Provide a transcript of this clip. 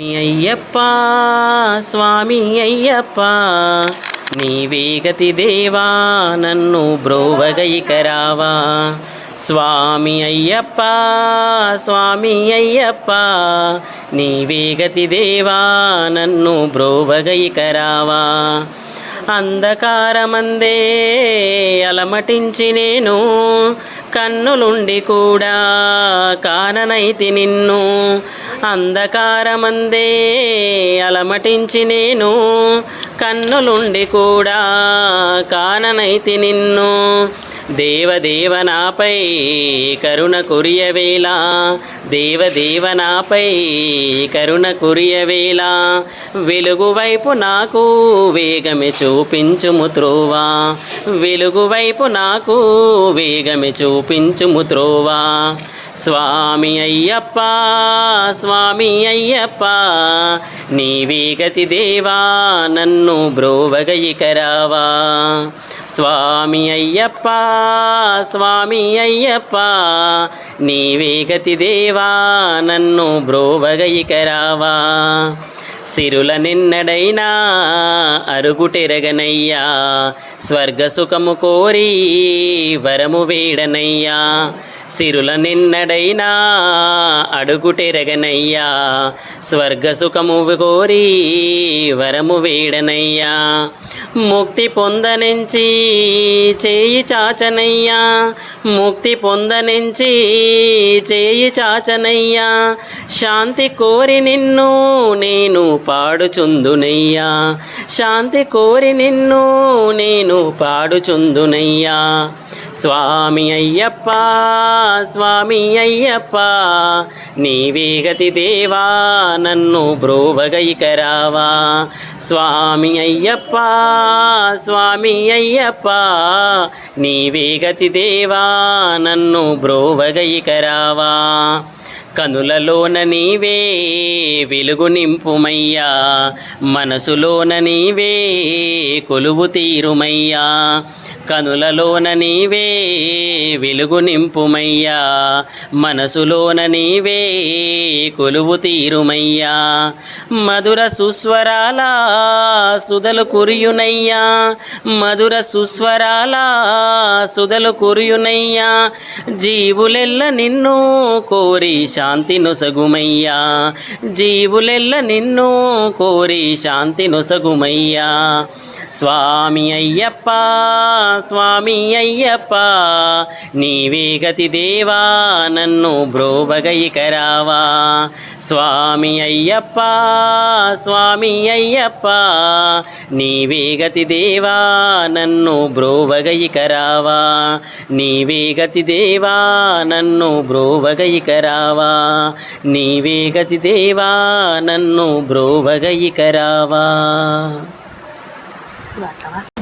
అయ్యప్ప స్వామి అయ్యప్ప నీవేగతి దేవా నన్ను బ్రోవగైకరావా. స్వామి అయ్యప్ప స్వామి అయ్యప్ప నీవేగతి దేవా నన్ను బ్రోవగైకరావా. అంధకారమందే అలమటించి నేను కన్నులుండి కూడా కాననైతి నిన్ను. అంధకారమందే అలమటించి నేను. కన్నులుండి కూడా కాననైతి నిన్ను. దేవదేవనాపై కరుణ కురియవేలా దేవదేవనాపై కరుణ కురియవేలా వెలుగు వైపు నాకు వేగమి చూపించుము త్రోవా. వెలుగు వైపు నాకు వేగమి చూపించుము త్రోవా. స్వామి అయ్యప్ప స్వామి అయ్యప్ప నీవే గతి దేవా నన్ను బ్రోవగయికరావా స్వామి అయ్యప్ప స్వామి అయ్యప్ప నీవే గతి దేవా నన్ను బ్రోవగయికరావా సిరుల నిన్నడైనా అరుగుటెరగనయ్యా. స్వర్గ సుఖము కోరి వరము వేడనయ్యా. సిరుల నిన్నడైనా అడుగుటెరగనయ్యా. స్వర్గ సుఖము కోరి వరము వేడనయ్యా. ముక్తి పొందనించి చేయి చాచనయ్యా. ముక్తి పొందనించి చేయి చాచనయ్యా. శాంతి కోరి నిన్ను నేను పాడుచుందునయ్యా. శాంతి కోరి నిన్ను నేను పాడుచుందునయ్యా. స్వామి అయ్యప్ప స్వామి అయ్యప్ప నీవేగతి దేవా నన్ను బ్రోవగైకరావా. స్వామి అయ్యప్ప స్వామి అయ్యప్ప నీవేగతి దేవా నన్ను బ్రోవగైకరావా. కనులలోన నీవే వెలుగు నింపుమయ్యా మనసులోన నీవే కొలువు తీరుమయ్యా. కనులలోన నీవే వెలుగు నింపుమయ్యా. మనసులోన నీవే కొలువు తీరుమయ్యా. మధుర సుస్వరాల సుధలు కురియునయ్యా. మధుర సుస్వరాల సుదలు కురియునయ్యా. జీవులెల్ల నిన్ను కోరి శాంతి నొసగుమయ్యా. జీవులెల్ల నిన్ను కోరి శాంతి నొసగుమయ్యా. స్వామి అయ్యప్ప స్వామి అయ్యప్ప నీవే గతి దేవా నన్ను బ్రోవగైకరావా. స్వామి అయ్యప్ప స్వామి అయ్యప్ప నీవే గతి దేవా నన్ను బ్రోవగైకరావా. నీవే గతి దేవా నన్ను బ్రోవగైకరావా. నీవే గతి దేవా నన్ను బ్రోవగైకరావా